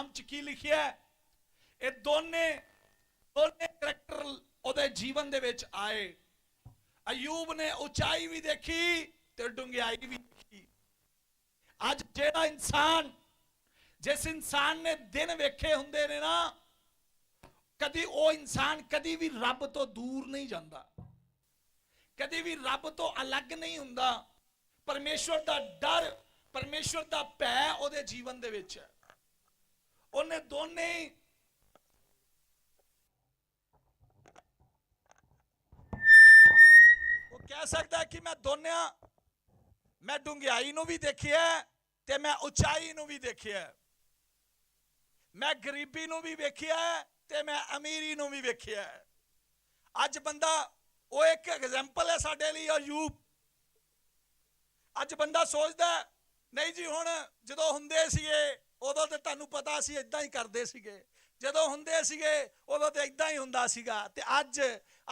ਕਲਾਮ ਚ ਕੀ ਲਿਖਿਆ ਇਹ ਦੋਨੇ ਦੋਨੇ ਕਰੈਕਟਰ ਉਹਦੇ ਜੀਵਨ ਦੇ ਵਿੱਚ ਆਏ। ਅਯੂਬ ਨੇ ਉਚਾਈ ਵੀ ਦੇਖੀ ਤੇ ਡੁੰਗਿਆਈ ਵੀ ਦੇਖੀ। ਅੱਜ ਜਿਹੜਾ ਇਨਸਾਨ, ਜਿਸ ਇਨਸਾਨ ਨੇ ਦਿਨ ਵੇਖੇ ਹੁੰਦੇ ਨੇ ਨਾ, ਕਦੀ ਉਹ ਇਨਸਾਨ ਕਦੀ ਵੀ ਰੱਬ ਤੋਂ ਦੂਰ ਨਹੀਂ ਜਾਂਦਾ। ਕਦੀ ਵੀ ਰੱਬ ਤੋਂ ਅਲੱਗ ਨਹੀਂ ਹੁੰਦਾ। ਪਰਮੇਸ਼ਵਰ ਦਾ ਡਰ, ਪਰਮੇਸ਼ਵਰ ਦਾ ਭੈ ਉਹਦੇ ਜੀਵਨ ਦੇ ਵਿੱਚ ਹੈ। ਉਹਨੇ ਦੋਨੇ ਉਹ ਕਹਿ ਸਕਦਾ ਕਿ ਮੈਂ ਦੋਨਿਆਂ, ਮੈਂ ਡੁੰਗਿਆਈ ਨੂੰ ਵੀ ਦੇਖਿਆ ਤੇ ਮੈਂ ਉਚਾਈ ਨੂੰ ਵੀ ਦੇਖਿਆ ਮੈਂ ਗਰੀਬੀ ਨੂੰ ਵੀ ਵੇਖਿਆ ਤੇ ਮੈਂ ਅਮੀਰੀ ਨੂੰ ਵੀ ਵੇਖਿਆ ਹੈ। ਅੱਜ ਬੰਦਾ, ਉਹ ਇੱਕ ਐਗਜ਼ਾਮਪਲ ਹੈ ਸਾਡੇ ਲਈ, ਅਯੂਬ ਅੱਜ ਬੰਦਾ ਸੋਚਦਾ ਨਹੀਂ ਜੀ, ਹੁਣ ਜਦੋਂ ਹੁੰਦੇ ਸੀਗੇ ਉਦੋਂ ਤੇ ਤੁਹਾਨੂੰ ਪਤਾ ਸੀ ਇਦਾਂ ਹੀ ਕਰਦੇ ਸੀਗੇ। ਜਦੋਂ ਹੁੰਦੇ ਸੀਗੇ, ਉਦੋਂ ਤੇ ਇਦਾਂ ਹੀ ਹੁੰਦਾ ਸੀਗਾ। ਤੇ ਅੱਜ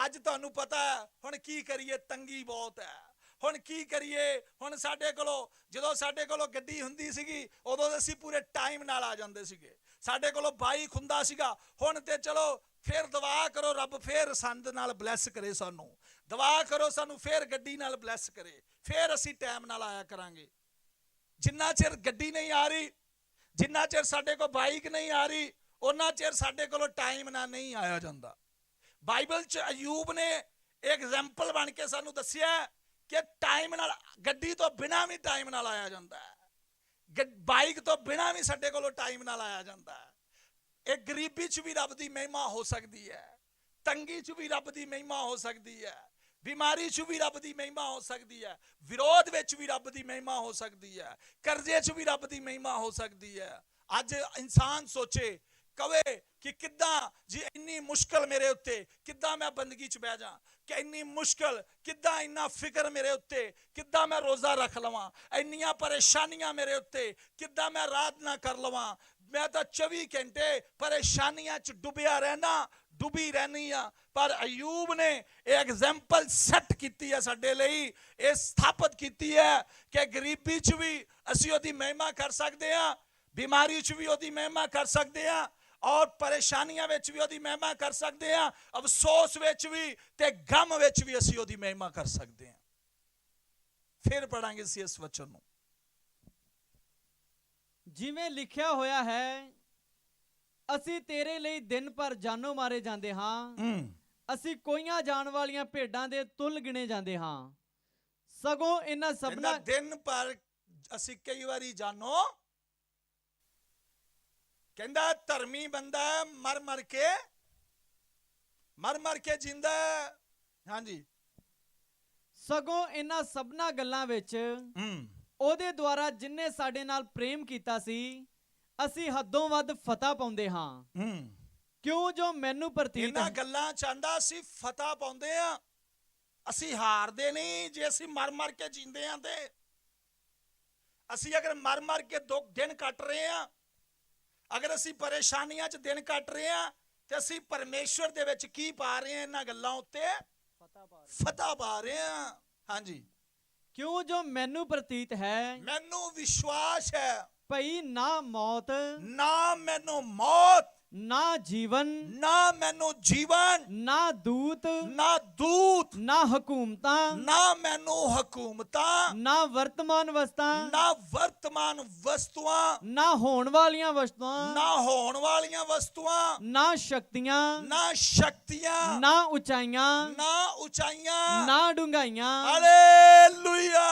ਅੱਜ ਤੁਹਾਨੂੰ ਪਤਾ ਹੁਣ ਕੀ ਕਰੀਏ, ਤੰਗੀ ਬਹੁਤ ਹੈ। ਹੁਣ ਕੀ ਕਰੀਏ, ਹੁਣ ਸਾਡੇ ਕੋਲੋਂ, ਜਦੋਂ ਸਾਡੇ ਕੋਲੋਂ ਗੱਡੀ ਹੁੰਦੀ ਸੀਗੀ, ਉਦੋਂ ਅਸੀਂ ਪੂਰੇ ਟਾਈਮ ਨਾਲ ਆ ਜਾਂਦੇ ਸੀਗੇ। ਸਾਡੇ ਕੋਲੋਂ ਬਾਈਕ ਹੁੰਦਾ ਸੀਗਾ, ਹੁਣ ਤੇ ਚਲੋ, ਫਿਰ ਦੁਆ ਕਰੋ ਰੱਬ, ਫਿਰ ਸੰਦ ਨਾਲ ਬਲੈਸ ਕਰੇ ਸਾਨੂੰ। ਦੁਆ ਕਰੋ ਸਾਨੂੰ, ਫਿਰ ਗੱਡੀ ਨਾਲ ਬਲੈਸ ਕਰੇ। ਫਿਰ ਅਸੀਂ ਟਾਈਮ ਨਾਲ ਆਇਆ ਕਰਾਂਗੇ। ਜਿੰਨਾ ਚਿਰ ਗੱਡੀ ਨਹੀਂ ਆ ਰਹੀ ਜਿੰਨਾ ਚਿਰ ਸਾਡੇ ਕੋਲ ਬਾਈਕ ਨਹੀਂ ਆ ਰਹੀ ਉਹਨਾਂ ਚਿਰ ਸਾਡੇ ਕੋਲੋਂ ਟਾਈਮ ਨਾਲ ਨਹੀਂ ਆਇਆ ਜਾਂਦਾ। ਬਾਈਬਲ ਚ ਅਯੂਬ ਨੇ ਐਗਜ਼ਾਮਪਲ ਬਣ ਕੇ ਸਾਨੂੰ ਦੱਸਿਆ ਕਿ ਟਾਈਮ ਨਾਲ, ਗੱਡੀ ਤੋਂ ਬਿਨਾ ਵੀ ਟਾਈਮ ਨਾਲ ਆਇਆ ਜਾਂਦਾ ਹੈ। ਗ- ਬਾਈਕ ਤੋਂ ਬਿਨਾ ਵੀ ਸਾਡੇ ਕੋਲੋਂ ਟਾਈਮ ਨਾਲ ਆਇਆ ਜਾਂਦਾ ਹੈ। ਇਹ ਗਰੀਬੀ ਚ ਵੀ ਰੱਬ ਦੀ ਮਹਿਮਾ ਹੋ ਸਕਦੀ ਹੈ, ਤੰਗੀ ਚ ਵੀ ਰੱਬ ਦੀ ਮਹਿਮਾ ਹੋ ਸਕਦੀ ਹੈ। ਬਿਮਾਰੀ ਚ ਵੀ ਰੱਬ ਦੀ ਮਹਿਮਾ ਹੋ ਸਕਦੀ ਹੈ। ਵਿਰੋਧ ਵਿੱਚ ਵੀ ਰੱਬ ਦੀ ਮਹਿਮਾ ਹੋ ਸਕਦੀ ਹੈ। ਕਰਜ਼ੇ ਚ ਵੀ ਰੱਬ ਦੀ ਮਹਿਮਾ ਹੋ ਸਕਦੀ ਹੈ। ਅੱਜ ਇਨਸਾਨ ਸੋਚੇ, ਕਵੇ ਕਿ ਕਿੱਦਾਂ ਜੀ ਇੰਨੀ ਮੁਸ਼ਕਲ ਮੇਰੇ ਉੱਤੇ, ਕਿੱਦਾਂ ਮੈਂ ਬੰਦਗੀ ਚ ਬਹਿ ਜਾ ਕਿ ਇੰਨੀ ਮੁਸ਼ਕਲ, ਕਿੱਦਾਂ ਇੰਨਾ ਫਿਕਰ ਮੇਰੇ ਉੱਤੇ, ਕਿੱਦਾਂ ਮੈਂ ਰੋਜ਼ਾ ਰੱਖ ਲਵਾਂ? ਇੰਨੀਆਂ ਪਰੇਸ਼ਾਨੀਆਂ ਮੇਰੇ ਉੱਤੇ, ਕਿੱਦਾਂ ਮੈਂ ਰਾਤ ਨਾ ਕਰ ਲਵਾਂ? ਮੈਂ ਤਾਂ 24 ਘੰਟੇ ਪਰੇਸ਼ਾਨੀਆਂ ਚ ਡੁੱਬਿਆ ਰਹਿਣਾ ਡੁੱਬੀ ਰਹਿਣੀ ਆ। ਪਰ ਅਯੂਬ ਨੇ ਇਹ ਐਗਜ਼ਾਮਪਲ ਸੈੱਟ ਕੀਤੀ ਹੈ ਸਾਡੇ ਲਈ। ਇਹ ਸਥਾਪਿਤ ਕੀਤੀ ਹੈ ਕਿ ਗਰੀਬੀ ਚ ਵੀ ਅਸੀਂ ਉਹਦੀ ਮਹਿਮਾ ਕਰ ਸਕਦੇ ਹਾਂ, ਬਿਮਾਰੀ ਚ ਵੀ ਉਹਦੀ ਮਹਿਮਾ ਕਰ ਸਕਦੇ ਹਾਂ ਔਰ ਪਰੇਸ਼ਾਨੀਆਂ ਵਿੱਚ ਵੀ ਉਹਦੀ ਮਹਿਮਾ ਕਰ ਸਕਦੇ ਹਾਂ, ਅਫਸੋਸ ਵਿੱਚ ਵੀ ਤੇ ਗਮ ਵਿੱਚ ਵੀ ਅਸੀਂ ਉਹਦੀ ਮਹਿਮਾ ਕਰ ਸਕਦੇ ਹਾਂ। ਫਿਰ ਪੜਾਂਗੇ ਸੀ ਇਸ ਵਚਨ ਨੂੰ। ਜਿਵੇਂ ਲਿਖਿਆ ਹੋਇਆ ਹੈ ਅਸੀਂ ਤੇਰੇ ਲਈ ਦਿਨ ਭਰ ਜਾਨੋਂ ਮਾਰੇ ਜਾਂਦੇ ਹਾਂ। ਅਸੀਂ ਕੋਈਆਂ ਜਾਣ ਵਾਲੀਆਂ ਭੇਡਾਂ ਦੇ ਤੁਲ ਗਿਣੇ ਜਾਂਦੇ ਹਾਂ। ਸਗੋਂ ਇਹਨਾਂ ਸਭਨਾ ਦਿਨ ਪਰ ਅਸੀਂ ਕਈ ਵਾਰੀ ਜਾਨੋ। ਕਹਿੰਦਾ ਧਰਮੀ ਬੰਦਾ ਮਰ ਮਰ ਕੇ ਮਰ ਮਰ ਕੇ ਜਿੰਦਾ। ਹਾਂਜੀ। ਸਗੋਂ ਇਹਨਾਂ ਸਭਨਾ ਗੱਲਾਂ ਵਿੱਚ ਉਹਦੇ ਦੁਆਰਾ ਜਿਨਨੇ ਸਾਡੇ ਨਾਲ ਪ੍ਰੇਮ ਕੀਤਾ ਸੀ ਅਸੀਂ ਹੱਦੋਂ ਵੱਧ ਫਤਹ ਪਾਉਂਦੇ ਹਾਂ। ਹੂੰ। ਕਿਉਂ ਜੋ ਮੈਨੂੰ ਪ੍ਰਤੀਤ ਇਹਨਾਂ ਗੱਲਾਂ ਚਾਹੁੰਦਾ ਅਸੀਂ ਫਤਹ ਪਾਉਂਦੇ ਆ ਅਸੀਂ ਹਾਰਦੇ ਨਹੀਂ ਜੇ ਅਸੀਂ ਮਰ ਮਰ ਕੇ ਜਿੰਦੇ ਆਂ ਤੇ। ਅਸੀਂ ਅਗਰ ਮਰ ਮਰ ਕੇ ਦੁੱਖ ਦਿਨ ਕੱਟ ਰਹੇ ਆ ਅਗਰ ਅਸੀਂ ਪਰੇਸ਼ਾਨੀਆਂ 'ਚ ਦਿਨ ਕੱਟ ਰਹੇ ਆ ਤੇ ਅਸੀਂ ਪਰਮੇਸ਼ਵਰ ਦੇ ਵਿੱਚ ਕੀ ਪਾ ਰਹੇ ਆ ਇਹਨਾਂ ਗੱਲਾਂ ਉੱਤੇ? ਫਤਹ ਪਾ ਰਹੇ ਆ। ਹਾਂਜੀ। ਕਿਉਂ ਜੋ ਮੈਨੂੰ ਪ੍ਰਤੀਤ ਹੈ। ਮੈਨੂੰ ਵਿਸ਼ਵਾਸ ਹੈ। ਭਈ ਨਾ ਮੌਤ ਨਾ ਮੈਨੂੰ ਮੌਤ ਨਾ ਜੀਵਨ ਨਾ ਮੈਨੂੰ ਜੀਵਨ ਨਾ ਦੂਤ ਨਾ ਦੂਤ ਨਾ ਹਕੂਮਤਾਂ ਨਾ ਮੈਨੂੰ ਹਕੂਮਤਾਂ ਨਾ ਵਰਤਮਾਨ ਵਸਤਾਂ ਨਾ ਵਰਤਮਾਨ ਵਸਤੂਆਂ ਨਾ ਹੋਣ ਵਾਲੀਆਂ ਵਸਤਾਂ ਨਾ ਹੋਣ ਵਾਲੀਆਂ ਵਸਤੂਆਂ ਨਾ ਸ਼ਕਤੀਆਂ ਨਾ ਸ਼ਕਤੀਆਂ ਨਾ ਉਚਾਈਆਂ ਨਾ ਉਚਾਈਆਂ। ਨਾ ਡੂੰਘਾਈਆਂ। ਹਾਲੇਲੂਇਆ।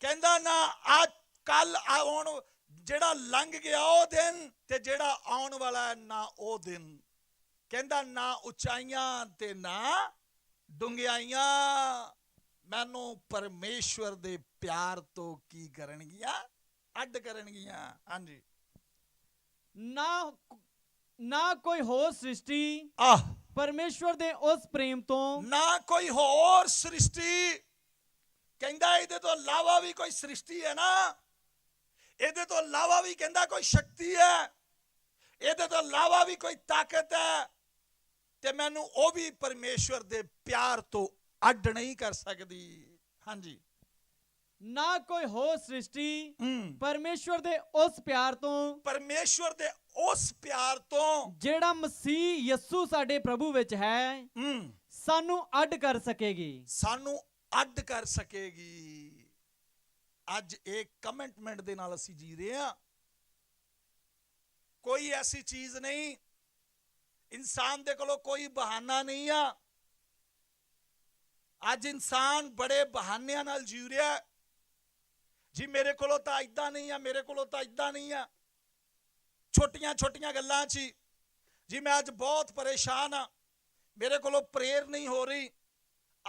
ਕਹਿੰਦਾ ਨਾ ਅੱਜ ਕੱਲ ਆਉਣ ਜਿਹੜਾ ਲੰਘ ਗਿਆ ਉਹ ਦਿਨ ਤੇ ਜਿਹੜਾ ਆਉਣ ਵਾਲਾ ਹੈ ਨਾ ਉਹ ਦਿਨ। ਕਹਿੰਦਾ ਨਾ ਉਚਾਈਆਂ ਤੇ ਨਾ ਡੁੰਗਿਆਈਆਂ ਮੈਨੂੰ ਪਰਮੇਸ਼ਵਰ ਦੇ ਪਿਆਰ ਤੋਂ ਕੀ ਕਰਨਗੀਆਂ? ਅੱਡ ਕਰਨਗੀਆਂ। ਹਾਂਜੀ। ਨਾ ਨਾ ਕੋਈ ਹੋਰ ਸ੍ਰਿਸ਼ਟੀ ਆਹ। ਪਰਮੇਸ਼ਵਰ ਦੇ ਉਸ ਪ੍ਰੇਮ ਤੋਂ। ਨਾ ਕੋਈ ਹੋਰ ਸ੍ਰਿਸ਼ਟੀ। ਕਹਿੰਦਾ ਇਹਦੇ ਤੋਂ ਇਲਾਵਾ ਵੀ ਕੋਈ ਸ੍ਰਿਸ਼ਟੀ ਹੈ ਨਾ। ਇਹਦੇ ਤੋਂ ਇਲਾਵਾ ਵੀ ਕਹਿੰਦਾ ਕੋਈ ਸ਼ਕਤੀ ਹੈ। ਇਹਦੇ ਤੋਂ ਇਲਾਵਾ ਵੀ ਕੋਈ ਤਾਕਤ ਹੈ। ਤੇ ਮੈਨੂੰ ਉਹ ਵੀ ਪਰਮੇਸ਼ਵਰ ਦੇ ਪਿਆਰ ਤੋਂ ਅੱਡ ਨਹੀਂ ਕਰ ਸਕਦੀ। ਹਾਂਜੀ। ਨਾ ਕੋਈ ਹੋਰ ਸ੍ਰਿਸ਼ਟੀ ਪਰਮੇਸ਼ਵਰ ਦੇ ਉਸ ਪਿਆਰ ਤੋਂ ਪਰਮੇਸ਼ਵਰ ਦੇ ਉਸ ਪਿਆਰ ਤੋਂ ਜਿਹੜਾ ਮਸੀਹ ਯਸੂ ਸਾਡੇ ਪ੍ਰਭੂ ਵਿੱਚ ਹੂੰ। ਸਾਨੂੰ ਅੱਡ ਕਰ ਸਕੇਗੀ। ਸਾਨੂੰ ਅੱਡ ਕਰ ਸਕੇਗੀ। ਅੱਜ ਇਹ ਕਮਿਟਮੈਂਟ ਦੇ ਨਾਲ ਅਸੀਂ ਜੀ ਰਹੇ ਹਾਂ। ਕੋਈ ਐਸੀ ਚੀਜ਼ ਨਹੀਂ। ਇਨਸਾਨ ਦੇ ਕੋਲੋਂ ਕੋਈ ਬਹਾਨਾ ਨਹੀਂ ਆ। ਅੱਜ ਇਨਸਾਨ ਬੜੇ ਬਹਾਨਿਆਂ ਨਾਲ ਜੀ ਰਿਹਾ ਜੀ ਮੇਰੇ ਕੋਲੋਂ ਤਾਂ ਇਦਾਂ ਨਹੀਂ ਆ ਮੇਰੇ ਕੋਲੋਂ ਤਾਂ ਇਦਾਂ ਨਹੀਂ ਆ। ਛੋਟੀਆਂ ਛੋਟੀਆਂ ਗੱਲਾਂ 'ਚ ਹੀ, ਜੀ ਮੈਂ ਅੱਜ ਬਹੁਤ ਪਰੇਸ਼ਾਨ ਆ ਮੇਰੇ ਕੋਲੋਂ ਪ੍ਰੇਅਰ ਨਹੀਂ ਹੋ ਰਹੀ।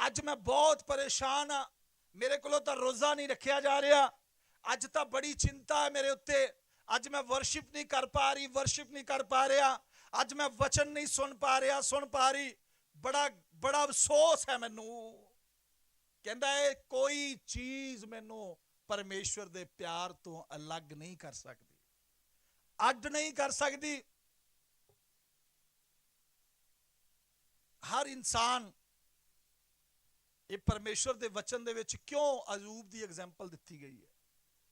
ਅੱਜ ਮੈਂ ਬਹੁਤ ਪਰੇਸ਼ਾਨ ਆ ਮੇਰੇ ਕੋਲੋਂ ਤਾਂ ਰੋਜ਼ਾ ਨਹੀਂ ਰੱਖਿਆ ਜਾ ਰਿਹਾ। ਅੱਜ ਤਾਂ ਬੜੀ ਚਿੰਤਾ ਹੈ ਮੇਰੇ ਉੱਤੇ। ਅੱਜ ਮੈਂ ਵਰਸ਼ਿਪ ਨਹੀਂ ਕਰ ਪਾ ਰਹੀ ਵਰਸ਼ਿਪ ਨਹੀਂ ਕਰ ਪਾ ਰਿਹਾ। ਅੱਜ ਮੈਂ ਵਚਨ ਨਹੀਂ ਸੁਣ ਪਾ ਰਿਹਾ, ਸੁਣ ਪਾ ਰਹੀ। ਬੜਾ ਬੜਾ ਅਫਸੋਸ ਹੈ ਮੈਨੂੰ। ਕਹਿੰਦਾ ਹੈ, ਕੋਈ ਚੀਜ਼ ਮੈਨੂੰ ਪਰਮੇਸ਼ਵਰ ਦੇ ਪਿਆਰ ਤੋਂ ਅਲੱਗ ਨਹੀਂ ਕਰ ਸਕਦੀ। ਅੱਡ ਨਹੀਂ ਕਰ ਸਕਦੀ। ਹਰ ਇਨਸਾਨ ਇਹ ਪਰਮੇਸ਼ਵਰ ਦੇ ਵਚਨ ਦੇ ਵਿੱਚ ਕਿਉਂ ਅਜੂਬ ਦੀ ਐਗਜ਼ਾਮਪਲ ਦਿੱਤੀ ਗਈ ਹੈ?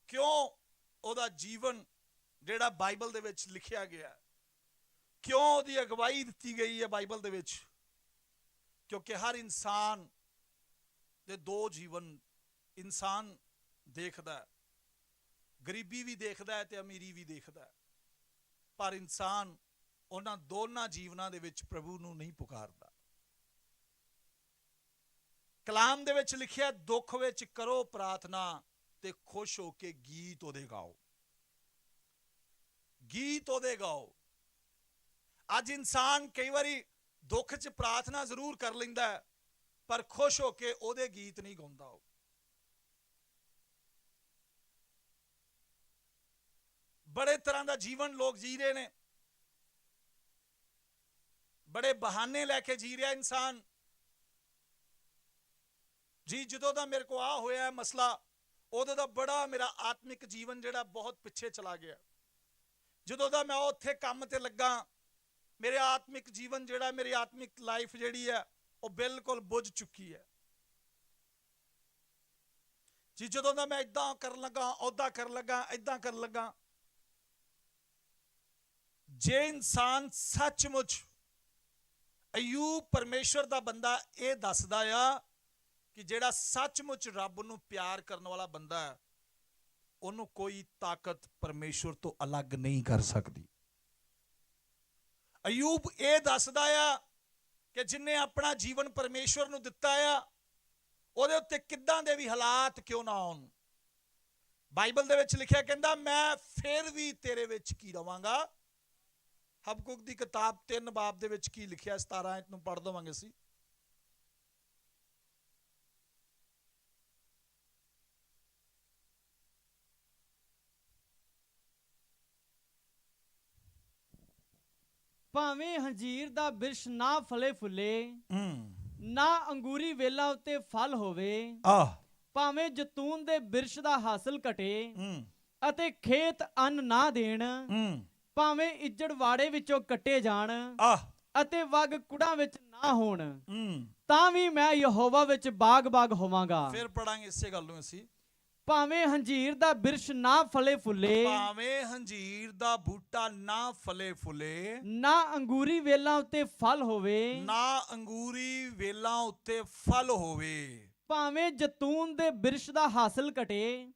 ਕਿਉਂ ਉਹਦਾ ਜੀਵਨ ਜਿਹੜਾ ਬਾਈਬਲ ਦੇ ਵਿੱਚ ਲਿਖਿਆ ਗਿਆ ਕਿਉਂ ਉਹਦੀ ਅਗਵਾਈ ਦਿੱਤੀ ਗਈ ਹੈ ਬਾਈਬਲ ਦੇ ਵਿੱਚ? ਕਿਉਂਕਿ ਹਰ ਇਨਸਾਨ ਦੇ ਦੋ ਜੀਵਨ ਇਨਸਾਨ ਦੇਖਦਾ ਗਰੀਬੀ ਵੀ ਦੇਖਦਾ ਹੈ ਤੇ ਅਮੀਰੀ ਵੀ ਦੇਖਦਾ ਹੈ। ਪਰ ਇਨਸਾਨ ਉਹਨਾਂ ਦੋਨਾਂ ਜੀਵਨਾਂ ਦੇ ਵਿੱਚ ਪ੍ਰਭੂ ਨੂੰ ਨਹੀਂ ਪੁਕਾਰਦਾ। ਕਲਾਮ ਦੇ ਵਿੱਚ ਲਿਖਿਆ, ਦੁੱਖ ਵਿੱਚ ਕਰੋ ਪ੍ਰਾਰਥਨਾ ਤੇ ਖੁਸ਼ ਹੋ ਕੇ ਗੀਤ ਉਹਦੇ ਗਾਓ। ਗੀਤ ਉਹਦੇ ਗਾਓ। ਅੱਜ ਇਨਸਾਨ ਕਈ ਵਾਰੀ ਦੁੱਖ 'ਚ ਪ੍ਰਾਰਥਨਾ ਜ਼ਰੂਰ ਕਰ ਲੈਂਦਾ ਹੈ, ਪਰ ਖੁਸ਼ ਹੋ ਕੇ ਉਹਦੇ ਗੀਤ ਨਹੀਂ ਗਾਉਂਦਾ ਉਹ। ਬੜੇ ਤਰ੍ਹਾਂ ਦਾ ਜੀਵਨ ਲੋਕ ਜੀ ਰਹੇ ਨੇ। ਬੜੇ ਬਹਾਨੇ ਲੈ ਕੇ ਜੀ ਰਿਹਾ ਇਨਸਾਨ। ਜੀ, ਜਦੋਂ ਦਾ ਮੇਰੇ ਕੋ ਆ ਹੋਇਆ ਮਸਲਾ, ਉਦੋਂ ਦਾ ਬੜਾ ਮੇਰਾ ਆਤਮਿਕ ਜੀਵਨ ਜਿਹੜਾ ਬਹੁਤ ਪਿੱਛੇ ਚਲਾ ਗਿਆ। ਜਦੋਂ ਦਾ ਮੈਂ ਉੱਥੇ ਕੰਮ ਤੇ ਲੱਗਾ, ਮੇਰੇ ਆਤਮਿਕ ਜੀਵਨ ਜਿਹੜਾ, ਮੇਰੀ ਆਤਮਿਕ ਲਾਈਫ ਜਿਹੜੀ ਹੈ, ਉਹ ਬਿਲਕੁਲ ਬੁੱਝ ਚੁੱਕੀ ਹੈ। ਜੀ, ਜਦੋਂ ਦਾ ਮੈਂ ਇਦਾਂ ਕਰਨ ਲੱਗਾ ਉਦਾਂ ਕਰਨ ਲੱਗਾ ਇਦਾਂ ਕਰਨ ਲੱਗਾ, ਜੇ ਇਨਸਾਨ ਸੱਚਮੁੱਚ ਅਯੂਬ ਪਰਮੇਸ਼ਵਰ ਦਾ ਬੰਦਾ ਇਹ ਦੱਸਦਾ ਆ ਕਿ ਜਿਹੜਾ ਸੱਚਮੁੱਚ ਰੱਬ ਨੂੰ ਪਿਆਰ ਕਰਨ ਵਾਲਾ ਬੰਦਾ ਹੈ, ਉਹਨੂੰ ਕੋਈ ਤਾਕਤ ਪਰਮੇਸ਼ਵਰ ਤੋਂ ਅਲੱਗ ਨਹੀਂ ਕਰ ਸਕਦੀ। ਅਯੂਬ ਇਹ ਦੱਸਦਾ ਆ ਕਿ ਜਿਨੇ ਆਪਣਾ ਜੀਵਨ ਪਰਮੇਸ਼ਵਰ ਨੂੰ ਦਿੱਤਾ ਆ, ਉਹਦੇ ਉੱਤੇ ਕਿੱਦਾਂ ਦੇ ਵੀ ਹਾਲਾਤ ਕਿਉਂ ਨਾ ਆਉਣ। ਬਾਈਬਲ ਦੇ ਵਿੱਚ ਲਿਖਿਆ ਕਹਿੰਦਾ, ਮੈਂ ਫਿਰ ਵੀ ਤੇਰੇ ਵਿੱਚ ਕੀ ਰਵਾਂਗਾ? ਹਬਕੁਕ ਦੀ ਕਿਤਾਬ 3 ਬਾਬ ਦੇ ਵਿੱਚ ਕੀ ਲਿਖਿਆ 17 ਆਇਤ ਨੂੰ ਪੜ੍ਹ ਦਵਾਂਗੇ ਅਸੀਂ। ਭਾਵੇਂ ਹੰਜੀਰ ਦਾ ਬਿਰਸ਼ ਨਾ ਫਲੇ ਫੁੱਲੇ ਨਾ ਅੰਗੂਰੀ ਵੇਲਾ ਉੱਤੇ ਫਲ ਹੋਵੇ ਆਹ। ਭਾਵੇਂ ਜਤੂਨ ਦੇ ਬਿਰਸ਼ ਦਾ ਹਾਸਲ ਘਟੇ ਅਤੇ ਖੇਤ ਅੰਨ ਨਾ ਦੇਣ ਭਾਵੇਂ ਇੱਜੜ ਵਾੜੇ ਵਿੱਚੋਂ ਕੱਟੇ ਜਾਣ ਆਹ। ਅਤੇ ਵਗ ਕੁੜਾਂ ਵਿੱਚ ਨਾ ਹੋਣ ਤਾਂ ਵੀ ਮੈਂ ਯਹੋਵਾ ਵਿੱਚ ਬਾਗ-ਬਾਗ ਹੋਵਾਂਗਾ। ਫਿਰ ਪੜਾਂਗੇ ਇਸੇ ਗੱਲ ਨੂੰ ਅਸੀਂ। ਭਾਵੇਂ ਹੰਜੀਰ ਦਾ ਬਿਰਸ਼ ਨਾ ਫਲੇ ਫੁੱਲੇ ਭਾਵੇਂ ਹੰਜੀਰ ਦਾ ਬੂਟਾ ਨਾ ਫਲੇ ਫੁੱਲੇ ਨਾ ਅੰਗੂਰੀ ਵੇਲਾਂ ਉੱਤੇ ਫਲ ਹੋਵੇ ਨਾ ਅੰਗੂਰੀ ਵੇਲਾਂ ਉੱਤੇ ਫਲ ਹੋਵੇ। ਭਾਵੇਂ ਜਤੂਨ ਦੇ ਬਿਰਸ਼ ਦਾ ਹਾਸਲ ਘਟੇ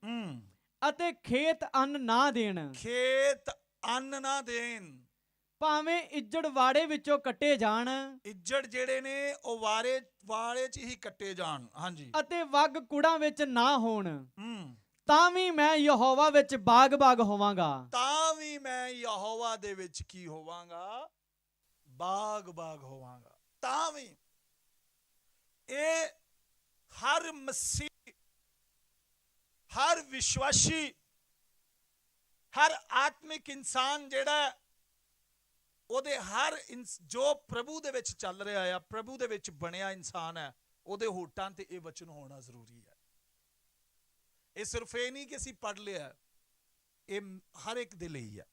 ਅਤੇ ਖੇਤ ਅੰਨ ਨਾ ਦੇਣ। ਖੇਤ ਅੰਨ ਨਾ ਦੇਣ। ਭਾਵੇਂ ਇੱਜੜ ਵਾੜੇ ਵਿੱਚੋਂ ਕੱਟੇ ਜਾਣ। ਇੱਜੜ ਜਿਹੜੇ ਨੇ ਉਹ ਵਾਰੇ ਵਾਲੇ 'ਚ ਹੀ ਕੱਟੇ ਜਾਣ। ਹਾਂਜੀ। ਅਤੇ ਵਗ ਕੁੜਾਂ ਵਿੱਚ ਨਾ ਹੋਣ। ਹੂੰ। ਤਾਂ ਵੀ ਮੈਂ ਯਹੋਵਾ ਵਿੱਚ ਬਾਗ-ਬਾਗ ਹੋਵਾਂਗਾ। ਤਾਂ ਵੀ ਮੈਂ ਯਹੋਵਾ ਦੇ ਵਿੱਚ ਕੀ ਹੋਵਾਂਗਾ? ਬਾਗ ਬਾਗ ਹੋਵਾਂਗਾ। ਤਾਂ ਵੀ ਇਹ ਹਰ ਮਸੀਹ ਹਰ ਵਿਸ਼ਵਾਸੀ ਹਰ ਆਤਮਿਕ ਇਨਸਾਨ ਜਿਹੜਾ ਉਹਦੇ ਹਰ ਇਨਸ- ਜੋ ਪ੍ਰਭੂ ਦੇ ਵਿੱਚ ਚੱਲ ਰਿਹਾ ਆ, ਪ੍ਰਭੂ ਦੇ ਵਿੱਚ ਬਣਿਆ ਇਨਸਾਨ ਹੈ, ਉਹਦੇ ਹੋਟਾਂ ਤੇ ਇਹ ਵਚਨ ਹੋਣਾ ਜ਼ਰੂਰੀ ਹੈ। ਇਹ ਸਿਰਫ ਇਹ ਨਹੀਂ ਕਿ ਅਸੀਂ ਪੜ ਲਿਆ ਇਹ ਹਰ ਇੱਕ ਦੇ ਲਈ ਹੈ।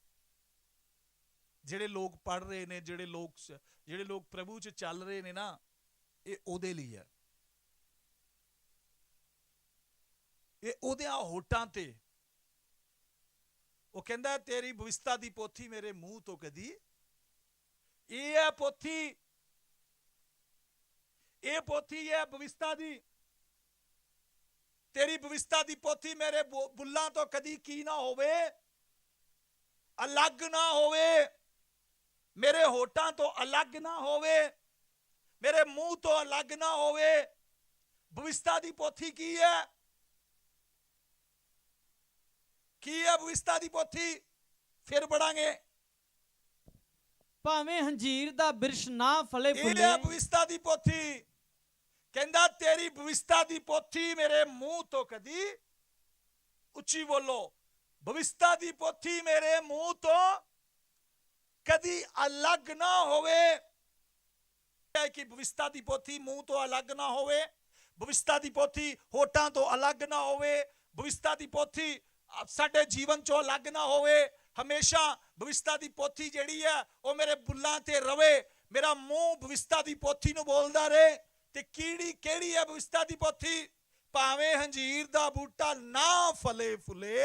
ਜਿਹੜੇ ਲੋਕ ਪੜ ਰਹੇ ਨੇ, ਜਿਹੜੇ ਲੋਕ ਜਿਹੜੇ ਲੋਕ ਪ੍ਰਭੂ 'ਚ ਚੱਲ ਰਹੇ ਨੇ ਨਾ, ਇਹ ਉਹਦੇ ਲਈ ਹੈ। ਇਹ ਉਹਦਿਆਂ ਹੋਟਾਂ ਤੇ। ਉਹ ਕਹਿੰਦਾ ਤੇਰੀ ਭਵਿਸ਼ਤਾ ਦੀ ਪੋਥੀ ਮੇਰੇ ਮੂੰਹ ਤੋਂ ਕਦੀ ਇਹ ਹੈ ਪੋਥੀ। ਇਹ ਪੋਥੀ ਹੈ ਭਵਿਸ਼ਤਾ ਦੀ। ਤੇਰੀ ਭਵਿਸ਼ਤਾ ਦੀ ਪੋਥੀ ਮੇਰੇ ਬੁ- ਬੁੱਲਾਂ ਤੋਂ ਕਦੀ ਕੀ ਨਾ ਹੋਵੇ, ਅਲੱਗ ਨਾ ਹੋਵੇ। ਮੇਰੇ ਹੋਟਾਂ ਤੋਂ ਅਲੱਗ ਨਾ ਹੋਵੇ, ਮੇਰੇ ਮੂੰਹ ਤੋਂ ਅਲੱਗ ਨਾ ਹੋਵੇ। ਭਵਿਸ਼ਤਾ ਦੀ ਪੋਥੀ ਕੀ ਹੈ? ਕੀ ਹੈ ਭਵਿਸ਼ਤਾ ਦੀ ਪੋਥੀ? ਫਿਰ ਪੜਾਂਗੇ ਭਾਵੇਂ ਹੰਜੀਰ ਦਾ ਬਿਰਸ਼ ਨਾ ਫਲੇ ਇਹ ਫੁੱਲੇ ਹੈ ਭਵਿਸ਼ਤਾ ਦੀ ਪੋਥੀ। ਕਹਿੰਦਾ ਤੇਰੀ ਭਵਿਸ਼ਤਾ ਦੀ ਪੋਥੀ ਮੇਰੇ ਮੂੰਹ ਤੋਂ ਕਦੀ ਉੱਚੀ ਬੋਲੋ। ਭਵਿਸ਼ਤਾ ਦੀ ਪੋਥੀ ਮੇਰੇ ਮੂੰਹ ਤੋਂ ਕਦੀ ਅਲੱਗ ਨਾ ਹੋਵੇ। ਹੈ ਕਿ ਭਵਿਸ਼ਤਾ ਦੀ ਪੋਥੀ ਮੂੰਹ ਤੋਂ ਅਲੱਗ ਨਾ ਹੋਵੇ। ਭਵਿਸ਼ਤਾ ਦੀ ਪੋਥੀ ਹੋਟਾਂ ਤੋਂ ਅਲੱਗ ਨਾ ਹੋਵੇ। ਭਵਿਸ਼ਤਾ ਦੀ ਪੋਥੀ ਸਾਡੇ ਜੀਵਨ ਚੋਂ ਅਲੱਗ ਨਾ ਹੋਵੇ। ਹਮੇਸ਼ਾ ਭਵਿਸ਼ਤਾ ਦੀ ਪੋਥੀ ਜਿਹੜੀ ਹੈ ਉਹ ਮੇਰੇ ਬੁੱਲਾਂ ਤੇ ਰਵੇ। ਮੇਰਾ ਮੂੰਹ ਭਵਿਸ਼ਤਾ ਦੀ ਪੋਥੀ ਨੂੰ ਬੋਲਦਾ ਰਹੇ ਤੇ ਕੀੜੀ ਕਿਹੜੀ ਹੈ ਭਵਿਸ਼ਤਾ ਦੀ ਪੋਥੀ? ਭਾਵੇਂ ਹੰਜੀਰ ਦਾ ਬੂਟਾ ਨਾ ਫਲੇ ਫੁਲੇ।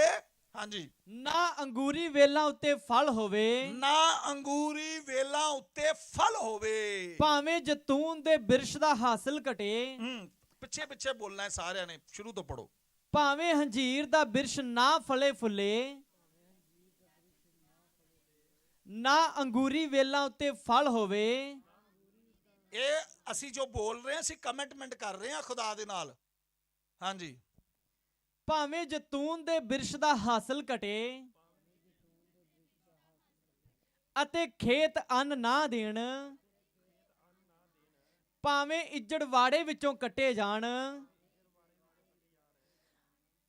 ਹਾਂਜੀ। ਨਾ ਅੰਗੂਰੀ ਵੇਲਾਂ ਉੱਤੇ ਫਲ ਹੋਵੇ। ਨਾ ਅੰਗੂਰੀ ਵੇਲਾਂ ਉੱਤੇ ਫਲ ਹੋਵੇ। ਭਾਵੇਂ ਜਤੂਨ ਦੇ ਬਿਰਸ਼ ਦਾ ਹਾਸਲ ਘਟੇ। ਹੂੰ ਪਿੱਛੇ ਪਿੱਛੇ ਬੋਲਣਾ ਹੈ ਸਾਰਿਆਂ ਨੇ ਸ਼ੁਰੂ ਤੋਂ ਪੜੋ ਭਾਵੇਂ ਹੰਜੀਰ ਦਾ ਬਿਰਸ਼ ਨਾ ਫਲੇ ਫੁੱਲੇ। ਨਾ ਅੰਗੂਰੀ ਵੇਲਾਂ ਉੱਤੇ ਫਲ ਹੋਵੇ। ਇਹ ਅਸੀਂ ਜੋ ਬੋਲ ਰਹੇ ਹਾਂ ਅਸੀਂ ਕਮਿਟਮੈਂਟ ਕਰ ਰਹੇ ਹਾਂ ਖੁਦਾ ਦੇ ਨਾਲ। ਹਾਂਜੀ। ਭਾਵੇਂ ਜਤੂਨ ਦੇ ਬਿਰਸ਼ ਦਾ ਹਾਸਲ ਘਟੇ ਅਤੇ ਖੇਤ ਅੰਨ ਨਾ ਦੇਣ ਭਾਵੇਂ ਇੱਜੜ ਵਾੜੇ ਵਿੱਚੋਂ ਕੱਟੇ ਜਾਣ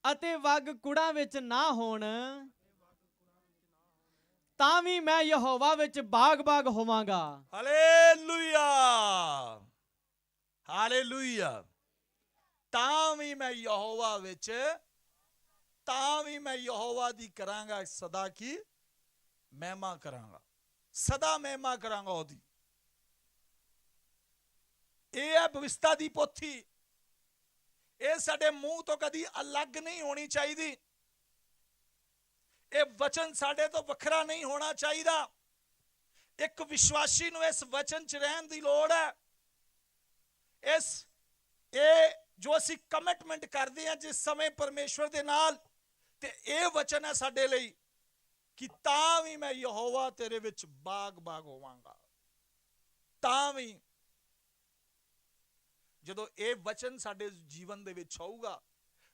ਅਤੇ ਵਗ ਕੁੜਾਂ ਵਿੱਚ ਨਾ ਹੋਣ ਤਾਂ ਵੀ ਮੈਂ ਯਹੋਵਾ ਵਿੱਚ ਬਾਗ-ਬਾਗ ਹੋਵਾਂਗਾ। ਹਾਲੇਲੂਇਆ। ਹਾਲੇਲੂਇਆ। ਤਾਂ ਵੀ ਮੈਂ ਯਹੋਵਾ ਵਿੱਚ, ਤਾਂ ਵੀ ਮੈਂ ਯਹੋਵਾ ਦੀ ਕਰਾਂਗਾ, ਸਦਾ ਕੀ ਮਹਿਮਾ ਕਰਾਂਗਾ। ਸਦਾ ਮਹਿਮਾ ਕਰਾਂਗਾ ਉਹਦੀ। ਇਹ ਹੈ ਭਵਿਸ਼ਤਾ ਦੀ ਪੋਥੀ। ਇਹ ਸਾਡੇ ਮੂੰਹ ਤੋਂ ਕਦੀ ਅਲੱਗ ਨਹੀਂ ਹੋਣੀ ਚਾਹੀਦੀ। ਇਹ ਵਚਨ ਸਾਡੇ ਤੋਂ ਵੱਖਰਾ ਨਹੀਂ ਹੋਣਾ ਚਾਹੀਦਾ। ਇੱਕ ਵਿਸ਼ਵਾਸੀ ਨੂੰ ਇਸ ਵਚਨ 'ਚ ਰਹਿਣ ਦੀ ਲੋੜ ਹੈ। ਇਸ, ਇਹ ਜੋ ਅਸੀਂ ਕਮਿਟਮੈਂਟ ਕਰਦੇ ਹਾਂ ਜਿਸ ਸਮੇਂ ਪਰਮੇਸ਼ਵਰ ਦੇ ਨਾਲ, ਤੇ ਇਹ ਵਚਨ ਹੈ ਸਾਡੇ ਲਈ ਕਿ ਤਾਂ ਵੀ ਮੈਂ ਯਹੋਵਾ ਤੇਰੇ ਵਿੱਚ ਬਾਗ-ਬਾਗ ਹੋਵਾਂਗਾ। ਤਾਂ ਵੀ ਜਦੋਂ ਇਹ ਵਚਨ ਸਾਡੇ ਜੀਵਨ ਦੇ ਵਿੱਚ ਆਊਗਾ,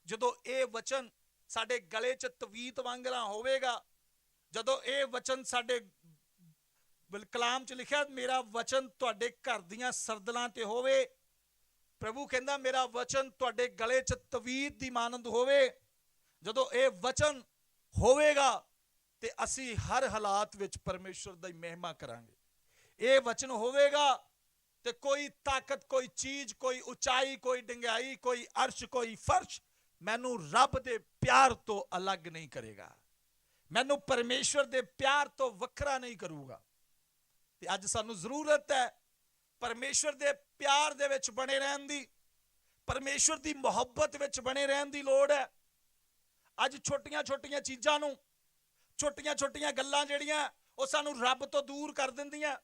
ਜਦੋਂ ਇਹ ਵਚਨ ਸਾਡੇ ਗਲੇ 'ਚ ਤਵੀਤ ਵਾਂਗਰਾ ਹੋਵੇਗਾ। ਜਦੋਂ ਇਹ ਵਚਨ ਸਾਡੇ ਕਲਾਮ 'ਚ ਲਿਖਿਆ, ਮੇਰਾ ਵਚਨ ਤੁਹਾਡੇ ਘਰ ਦੀਆਂ ਸਰਦਲਾਂ ਤੇ ਹੋਵੇ। ਪ੍ਰਭੂ ਕਹਿੰਦਾ, ਮੇਰਾ ਵਚਨ ਤੁਹਾਡੇ ਗਲੇ 'ਚ ਤਵੀਤ ਦੀ ਮਾਨੰਦ ਹੋਵੇ। ਜਦੋਂ ਇਹ ਵਚਨ ਹੋਵੇਗਾ, ਤੇ ਅਸੀਂ ਹਰ ਹਾਲਾਤ ਵਿੱਚ ਪਰਮੇਸ਼ਵਰ ਦੀ ਮਹਿਮਾ ਕਰਾਂਗੇ। ਇਹ ਵਚਨ ਹੋਵੇਗਾ, ਤੇ ਕੋਈ ਤਾਕਤ, ਕੋਈ ਚੀਜ਼, ਕੋਈ ਉਚਾਈ, ਕੋਈ ਡੰਗਾਈ ਕੋਈ ਅਰਸ਼, ਕੋਈ ਫਰਸ਼ ਮੈਨੂੰ ਰੱਬ ਦੇ ਪਿਆਰ ਤੋਂ ਅਲੱਗ ਨਹੀਂ ਕਰੇਗਾ। ਮੈਨੂੰ ਪਰਮੇਸ਼ਵਰ ਦੇ ਪਿਆਰ ਤੋਂ ਵੱਖਰਾ ਨਹੀਂ ਕਰੂਗਾ। ਤੇ ਅੱਜ ਸਾਨੂੰ ਜ਼ਰੂਰਤ ਹੈ ਪਰਮੇਸ਼ਵਰ ਦੇ ਪਿਆਰ ਦੇ ਵਿੱਚ ਬਣੇ ਰਹਿਣ ਦੀ। ਪਰਮੇਸ਼ਵਰ ਦੀ ਮੁਹੱਬਤ ਵਿੱਚ ਬਣੇ ਰਹਿਣ ਦੀ ਲੋੜ ਹੈ। ਅੱਜ ਛੋਟੀਆਂ-ਛੋਟੀਆਂ ਚੀਜ਼ਾਂ ਨੂੰ, ਛੋਟੀਆਂ-ਛੋਟੀਆਂ ਗੱਲਾਂ ਜਿਹੜੀਆਂ, ਉਹ ਸਾਨੂੰ ਰੱਬ ਤੋਂ ਦੂਰ ਕਰ ਦਿੰਦੀਆਂ।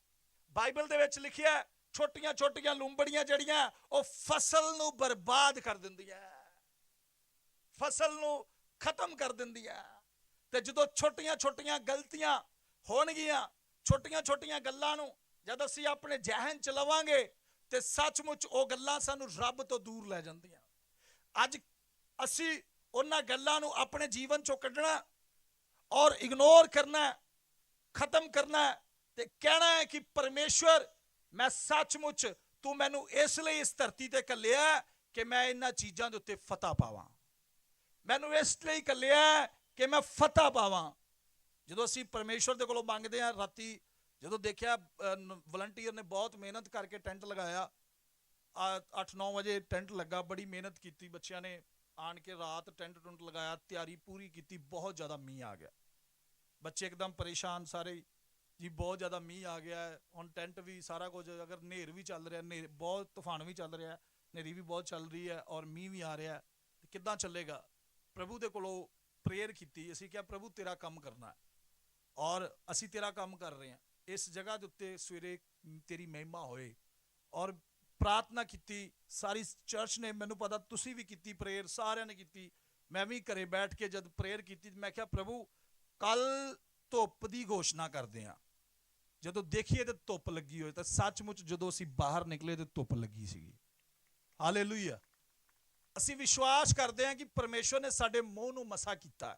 ਬਾਈਬਲ ਦੇ ਵਿੱਚ ਲਿਖਿਆ ਛੋਟੀਆਂ-ਛੋਟੀਆਂ ਲੂੰਬੜੀਆਂ ਜਿਹੜੀਆਂ, ਉਹ ਫਸਲ ਨੂੰ ਬਰਬਾਦ ਕਰ ਦਿੰਦੀਆਂ। ਫਸਲ ਨੂੰ ਖਤਮ ਕਰ ਦਿੰਦੀ ਹੈ ਤੇ ਜਦੋਂ ਛੋਟੀਆਂ-ਛੋਟੀਆਂ ਗਲਤੀਆਂ ਹੋਣਗੀਆਂ ਛੋਟੀਆਂ-ਛੋਟੀਆਂ ਗੱਲਾਂ ਨੂੰ ਜਦ ਅਸੀਂ ਆਪਣੇ ਜ਼ਿਹਨ ਚ ਲਵਾਂਗੇ ਤੇ ਸੱਚਮੁੱਚ ਉਹ ਗੱਲਾਂ ਸਾਨੂੰ ਰੱਬ ਤੋਂ ਦੂਰ ਲੈ ਜਾਂਦੀਆਂ। ਅੱਜ ਅਸੀਂ ਉਹਨਾਂ ਗੱਲਾਂ ਨੂੰ ਆਪਣੇ ਜੀਵਨ ਚੋਂ ਕੱਢਣਾ ਔਰ ਇਗਨੋਰ ਕਰਨਾ, ਖਤਮ ਕਰਨਾ ਹੈ ਤੇ ਕਹਿਣਾ ਹੈ ਕਿ ਪਰਮੇਸ਼ਵਰ, ਮੈਂ ਸੱਚਮੁੱਚ ਤੂੰ ਮੈਨੂੰ ਇਸ ਲਈ ਇਸ ਧਰਤੀ ਤੇ ਕੱਲਿਆ ਕਿ ਮੈਂ ਇਹਨਾਂ ਚੀਜ਼ਾਂ ਦੇ ਉੱਤੇ ਫਤਹ ਪਾਵਾਂ। ਮੈਨੂੰ ਇਸ ਲਈ ਕੱਲਿਆ ਕਿ ਮੈਂ ਫਤਹ ਪਾਵਾਂ। ਜਦੋਂ ਅਸੀਂ ਪਰਮੇਸ਼ਵਰ ਦੇ ਕੋਲੋਂ ਮੰਗਦੇ ਹਾਂ ਰਾਤੀ, ਜਦੋਂ ਦੇਖਿਆ ਵਲੰਟੀਅਰ ਨੇ ਬਹੁਤ ਮਿਹਨਤ ਕਰਕੇ ਟੈਂਟ ਲਗਾਇਆ। 8-9 ਵਜੇ ਟੈਂਟ ਲੱਗਾ, ਬੜੀ ਮਿਹਨਤ ਕੀਤੀ ਬੱਚਿਆਂ ਨੇ। ਆਣ ਕੇ ਰਾਤ ਟੈਂਟ ਟੁੰਟ ਲਗਾਇਆ, ਤਿਆਰੀ ਪੂਰੀ ਕੀਤੀ, ਬਹੁਤ ਜ਼ਿਆਦਾ ਮੀਂਹ ਆ ਗਿਆ। ਬੱਚੇ ਇੱਕਦਮ ਪਰੇਸ਼ਾਨ ਸਾਰੇ। ਜੀ, ਬਹੁਤ ਜ਼ਿਆਦਾ ਮੀਂਹ ਆ ਗਿਆ ਹੁਣ ਟੈਂਟ ਵੀ ਸਾਰਾ ਕੁਝ, ਅਗਰ ਹਨੇਰ ਵੀ ਚੱਲ ਰਿਹਾ, ਹਨੇਰ, ਬਹੁਤ ਤੂਫਾਨ ਵੀ ਚੱਲ ਰਿਹਾ ਹਨੇਰੀ ਵੀ ਬਹੁਤ ਚੱਲ ਰਹੀ ਹੈ ਔਰ ਮੀਂਹ ਵੀ ਆ ਰਿਹਾ ਕਿੱਦਾਂ ਚੱਲੇਗਾ? ਪ੍ਰਭੂ ਦੇ ਕੋਲੋਂ ਪ੍ਰੇਅਰ ਕੀਤੀ, ਅਸੀਂ ਕਿਹਾ, ਪ੍ਰਭੂ, ਤੇਰਾ ਕੰਮ ਕਰਨਾ ਔਰ ਅਸੀਂ ਤੇਰਾ ਕੰਮ ਕਰ ਰਹੇ ਹਾਂ। ਇਸ ਜਗ੍ਹਾ ਦੇ ਉੱਤੇ ਸਵੇਰੇ ਤੇਰੀ ਮਹਿਮਾ ਹੋਏ ਔਰ ਪ੍ਰਾਰਥਨਾ ਕੀਤੀ। ਸਾਰੀ ਚਰਚ ਨੇ ਮੈਨੂੰ ਪਤਾ, ਤੁਸੀਂ ਵੀ ਕੀਤੀ ਪ੍ਰੇਅਰ ਸਾਰਿਆਂ ਨੇ ਕੀਤੀ। ਮੈਂ ਵੀ ਘਰੇ ਬੈਠ ਕੇ ਜਦ ਪ੍ਰੇਅਰ ਕੀਤੀ, ਤੇ ਮੈਂ ਕਿਹਾ, ਪ੍ਰਭੂ ਕੱਲ ਧੁੱਪ ਦੀ ਘੋਸ਼ਣਾ ਕਰਦੇ ਹਾਂ। ਜਦੋਂ ਦੇਖੀਏ ਤੇ ਧੁੱਪ ਲੱਗੀ ਹੋਏ ਤਾਂ ਸੱਚਮੁੱਚ ਜਦੋਂ ਅਸੀਂ ਬਾਹਰ ਨਿਕਲੇ ਤੇ ਧੁੱਪ ਲੱਗੀ ਸੀਗੀ। ਹਾਲੇਲੂਇਆ ਅਸੀਂ ਵਿਸ਼ਵਾਸ ਕਰਦੇ ਹਾਂ ਕਿ ਪਰਮੇਸ਼ਵਰ ਨੇ ਸਾਡੇ ਮੂੰਹ ਨੂੰ ਮਸਾ ਕੀਤਾ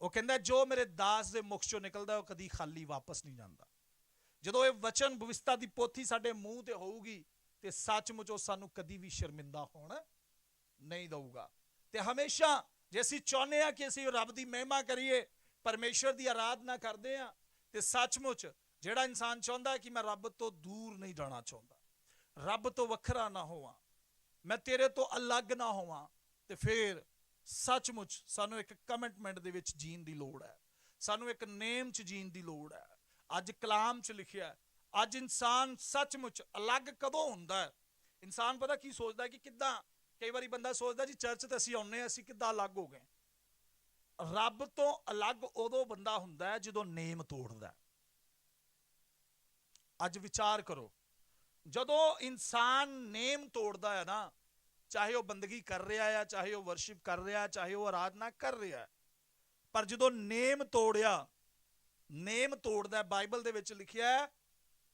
ਉਹ ਕਹਿੰਦਾ, ਜੋ ਮੇਰੇ ਦਾਸ ਦੇ ਮੁਖ ਚੋਂ ਨਿਕਲਦਾ, ਉਹ ਕਦੀ ਖਾਲੀ ਵਾਪਸ ਨਹੀਂ ਜਾਂਦਾ। ਜਦੋਂ ਇਹ ਵਚਨ ਭਵਿਸ਼ਤਾ ਦੀ ਪੋਥੀ ਸਾਡੇ ਮੂੰਹ ਤੇ ਹੋਊਗੀ, ਤੇ ਸੱਚਮੁੱਚ ਉਹ ਸਾਨੂੰ ਕਦੀ ਵੀ ਸ਼ਰਮਿੰਦਾ ਹੋਣ ਨਹੀਂ ਦਊਗਾ। ਤੇ ਹਮੇਸ਼ਾ ਜੇ ਅਸੀਂ ਚਾਹੁੰਦੇ ਆ ਕਿ ਅਸੀਂ ਰੱਬ ਦੀ ਮਹਿਮਾ ਕਰੀਏ, ਪਰਮੇਸ਼ਵਰ ਦੀ ਆਰਾਧਨਾ ਕਰਦੇ ਆ ਤੇ ਸੱਚਮੁੱਚ ਜਿਹੜਾ ਇਨਸਾਨ ਚਾਹੁੰਦਾ ਕਿ ਮੈਂ ਰੱਬ ਤੋਂ ਦੂਰ ਨਹੀਂ ਜਾਣਾ ਚਾਹੁੰਦਾ, ਰੱਬ ਤੋਂ ਵੱਖਰਾ ਨਾ ਹੋਵਾਂ ਮੈਂ ਤੇਰੇ ਤੋਂ ਅਲੱਗ ਨਾ ਹੋਵਾਂ। ਤੇ ਫਿਰ ਸੱਚਮੁੱਚ ਸਾਨੂੰ ਇੱਕ ਕਮਿਟਮੈਂਟ ਦੇ ਵਿੱਚ ਜੀਣ ਦੀ ਲੋੜ ਹੈ। ਸਾਨੂੰ ਇੱਕ ਨੇਮ 'ਚ ਜੀਣ ਦੀ ਲੋੜ ਹੈ। ਅੱਜ ਕਲਾਮ 'ਚ ਲਿਖਿਆ ਅੱਜ ਇਨਸਾਨ ਸੱਚਮੁੱਚ ਅਲੱਗ ਕਦੋਂ ਹੁੰਦਾ ਹੈ? ਇਨਸਾਨ ਪਤਾ ਕੀ ਸੋਚਦਾ ਕਿ ਕਿੱਦਾਂ? ਕਈ ਵਾਰੀ ਬੰਦਾ ਸੋਚਦਾ ਜੀ ਚਰਚ ਤੇ ਅਸੀਂ ਆਉਂਦੇ ਹਾਂ, ਅਸੀਂ ਕਿੱਦਾਂ ਅਲੱਗ ਹੋ ਗਏ? ਰੱਬ ਤੋਂ ਅਲੱਗ ਉਦੋਂ ਬੰਦਾ ਹੁੰਦਾ ਹੈ ਜਦੋਂ ਨੇਮ ਤੋੜਦਾ ਅੱਜ ਵਿਚਾਰ ਕਰੋ ਜਦੋਂ ਇਨਸਾਨ ਨੇਮ ਤੋੜਦਾ ਹੈ ਨਾ, ਚਾਹੇ ਉਹ ਬੰਦਗੀ ਕਰ ਰਿਹਾ ਹੈ, ਚਾਹੇ ਉਹ ਵਰਸ਼ਿਪ ਕਰ ਰਿਹਾ ਚਾਹੇ ਉਹ ਆਰਾਧਨਾ ਕਰ ਰਿਹਾ ਪਰ ਜਦੋਂ ਨੇਮ ਤੋੜਿਆ, ਨੇਮ ਤੋੜਦਾ ਬਾਈਬਲ ਦੇ ਵਿੱਚ ਲਿਖਿਆ ਹੈ,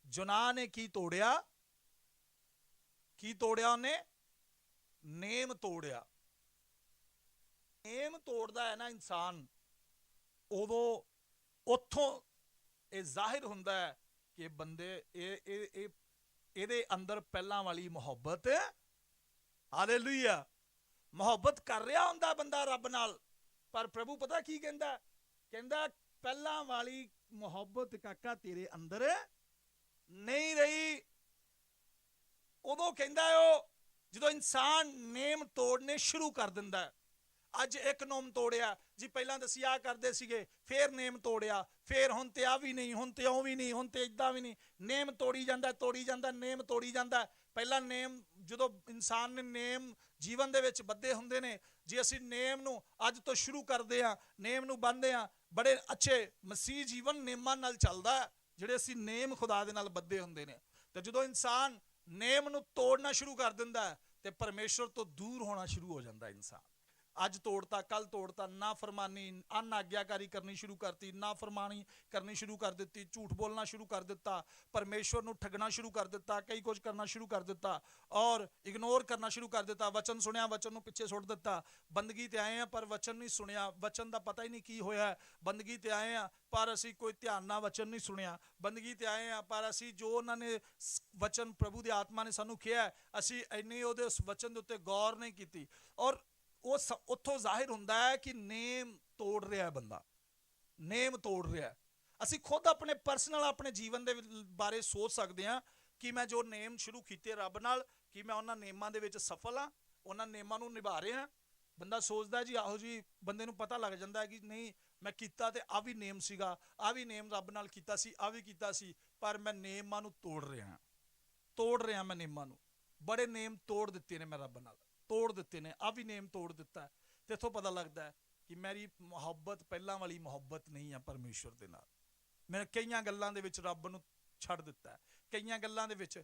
ਜੁਨਾ ਨੇ ਕੀ ਤੋੜਿਆ? ਕੀ ਤੋੜਿਆ ਉਹਨੇ? ਨੇਮ ਤੋੜਿਆ। ਨੇਮ ਤੋੜਦਾ ਹੈ ਨਾ ਇਨਸਾਨ, ਉਦੋਂ ਉੱਥੋਂ ਇਹ ਜ਼ਾਹਿਰ ਹੁੰਦਾ ਹੈ ਕਿ ਬੰਦੇ, ਇਹ ਇਹ ਇਹ ਇਹਦੇ ਅੰਦਰ ਪਹਿਲਾਂ ਵਾਲੀ ਮੁਹੱਬਤ। ਹਾਲੇਲੂਇਆ ਮੁਹੱਬਤ ਕਰ ਰਿਹਾ ਹੁੰਦਾ ਬੰਦਾ ਰੱਬ ਨਾਲ। ਪਰ ਪ੍ਰਭੂ ਪਤਾ ਕੀ ਕਹਿੰਦਾ? ਕਹਿੰਦਾ, ਪਹਿਲਾਂ ਵਾਲੀ ਮੁਹੱਬਤ ਕਾਕਾ ਤੇਰੇ ਅੰਦਰ ਨਹੀਂ ਰਹੀ। ਉਦੋਂ ਕਹਿੰਦਾ ਉਹ, ਜਦੋਂ ਇਨਸਾਨ ਨੇਮ ਤੋੜਨੇ ਸ਼ੁਰੂ ਕਰ ਦਿੰਦਾ। ਅੱਜ ਇੱਕ ਨੋਮ ਤੋੜਿਆ। ਜੀ ਪਹਿਲਾਂ ਤਾਂ ਅਸੀਂ ਆਹ ਕਰਦੇ ਸੀਗੇ, ਫੇਰ ਨੇਮ ਤੋੜਿਆ। ਫੇਰ ਹੁਣ ਤੇ ਆ ਵੀ ਨਹੀਂ, ਹੁਣ ਤੇ ਉਹ ਵੀ ਨਹੀਂ, ਹੁਣ ਤੇ ਇਦਾਂ ਵੀ ਨਹੀਂ। ਨੇਮ ਤੋੜੀ ਜਾਂਦਾ ਤੋੜੀ ਜਾਂਦਾ, ਨੇਮ ਤੋੜੀ ਜਾਂਦਾ। ਪਹਿਲਾਂ ਨੇਮ, ਜਦੋਂ ਇਨਸਾਨ ਨੇ ਨੇਮ ਜੀਵਨ ਦੇ ਵਿੱਚ ਬੱਧੇ ਹੁੰਦੇ ਨੇ, ਜੇ ਅਸੀਂ ਨੇਮ ਨੂੰ ਅੱਜ ਤੋਂ ਸ਼ੁਰੂ ਕਰਦੇ ਆ ਨੇਮ ਨੂੰ ਬੰਨਦੇ ਆ ਬੜੇ ਅੱਛੇ ਮਸੀਹ ਜੀਵਨ ਨੇਮਾਂ ਨਾਲ ਚੱਲਦਾ ਜਿਹੜੇ ਅਸੀਂ ਨੇਮ ਖੁਦਾ ਦੇ ਨਾਲ ਬੱਧੇ ਹੁੰਦੇ ਨੇ। ਤੇ ਜਦੋਂ ਇਨਸਾਨ ਨੇਮ ਨੂੰ ਤੋੜਨਾ ਸ਼ੁਰੂ ਕਰ ਦਿੰਦਾ ਤੇ ਪਰਮੇਸ਼ਵਰ ਤੋਂ ਦੂਰ ਹੋਣਾ ਸ਼ੁਰੂ ਹੋ ਜਾਂਦਾ ਇਨਸਾਨ। ਅੱਜ ਤੋੜਤਾ ਕੱਲ ਤੋੜਤਾ ਨਾ ਫਰਮਾਨੀ ਅਨਾਗਿਆਕਾਰੀ ਕਰਨੀ ਸ਼ੁਰੂ ਕਰਤੀ ਨਾ ਫਰਮਾਨੀ ਕਰਨੀ ਸ਼ੁਰੂ ਕਰ ਦਿੱਤੀ, ਝੂਠ ਬੋਲਣਾ ਸ਼ੁਰੂ ਕਰ ਦਿੱਤਾ, ਪਰਮੇਸ਼ਵਰ ਨੂੰ ਠੱਗਣਾ ਸ਼ੁਰੂ ਕਰ ਦਿੱਤਾ, ਕਈ ਕੁਝ ਕਰਨਾ ਸ਼ੁਰੂ ਕਰ ਦਿੱਤਾ ਔਰ ਇਗਨੋਰ ਕਰਨਾ ਸ਼ੁਰੂ ਕਰ ਦਿੱਤਾ, ਵਚਨ ਸੁਣਿਆ, ਵਚਨ ਨੂੰ ਪਿੱਛੇ ਸੁੱਟ ਦਿੱਤਾ। ਬੰਦਗੀ ਤੇ ਆਏ ਆ ਪਰ ਵਚਨ ਨਹੀਂ ਸੁਣਿਆ, ਵਚਨ ਦਾ ਪਤਾ ਹੀ ਨਹੀਂ ਕੀ ਹੋਇਆ। ਬੰਦਗੀ ਤੇ ਆਏ ਆ ਪਰ ਅਸੀਂ ਕੋਈ ਧਿਆਨ ਨਾਲ ਵਚਨ ਨਹੀਂ ਸੁਣਿਆ। ਬੰਦਗੀ ਤੇ ਆਏ ਆ ਪਰ ਅਸੀਂ ਜੋ ਉਹਨਾਂ ਨੇ ਵਚਨ ਪ੍ਰਭੂ ਦੀ ਆਤਮਾ ਨੇ ਸਾਨੂੰ ਕਿਹਾ, ਅਸੀਂ ਇੰਨੀ ਉਹਦੇ ਉਸ ਵਚਨ ਦੇ ਉੱਤੇ ਗੌਰ ਨਹੀਂ ਕੀਤੀ ਔਰ ਉਹ ਸ- ਉੱਥੋਂ ਜ਼ਾਹਿਰ ਹੁੰਦਾ ਹੈ ਕਿ ਨੇਮ ਤੋੜ ਰਿਹਾ ਬੰਦਾ। ਨੇਮ ਤੋੜ ਰਿਹਾ ਅਸੀਂ ਖੁਦ ਆਪਣੇ ਪਰਸਨਲ ਆਪਣੇ ਜੀਵਨ ਦੇ ਬਾਰੇ ਸੋਚ ਸਕਦੇ ਹਾਂ ਕਿ ਮੈਂ ਜੋ ਨੇਮ ਸ਼ੁਰੂ ਕੀਤੇ ਰੱਬ ਨਾਲ, ਕਿ ਮੈਂ ਉਹਨਾਂ ਨੇਮਾਂ ਦੇ ਵਿੱਚ ਸਫਲ ਹਾਂ, ਉਹਨਾਂ ਨੇਮਾਂ ਨੂੰ ਨਿਭਾ ਰਿਹਾ ਬੰਦਾ ਸੋਚਦਾ ਜੀ, ਆਹੋ ਜੀ, ਬੰਦੇ ਨੂੰ ਪਤਾ ਲੱਗ ਜਾਂਦਾ ਹੈ ਕਿ ਨਹੀਂ, ਮੈਂ ਕੀਤਾ ਤੇ ਆ ਵੀ ਨੇਮ ਸੀਗਾ ਆ ਵੀ ਨੇਮ ਰੱਬ ਨਾਲ ਕੀਤਾ ਸੀ ਆ ਵੀ ਕੀਤਾ ਸੀ, ਪਰ ਮੈਂ ਨੇਮਾਂ ਨੂੰ ਤੋੜ ਰਿਹਾ ਤੋੜ ਰਿਹਾ ਮੈਂ ਨੇਮਾਂ ਨੂੰ। ਬੜੇ ਨੇਮ ਤੋੜ ਦਿੱਤੇ ਨੇ ਮੈਂ ਰੱਬ ਨਾਲ। ਤੋੜ ਦਿੱਤੇ ਨੇ, ਆ ਵੀ ਨੇਮ ਤੋੜ ਦਿੱਤਾ ਹੈ। ਤੇ ਇਥੋਂ ਪਤਾ ਲੱਗਦਾ ਹੈ ਕਿ ਮੇਰੀ ਮੁਹੱਬਤ, ਪਹਿਲਾਂ ਵਾਲੀ ਮੁਹੱਬਤ ਨਹੀਂ ਆ ਪਰਮੇਸ਼ਵਰ ਦੇ ਨਾਲ ਮੈਂ ਕਈਆਂ ਗੱਲਾਂ ਦੇ ਵਿੱਚ ਰੱਬ ਨੂੰ ਛੱਡ ਦਿੱਤਾ ਕਈਆਂ ਗੱਲਾਂ ਦੇ ਵਿੱਚ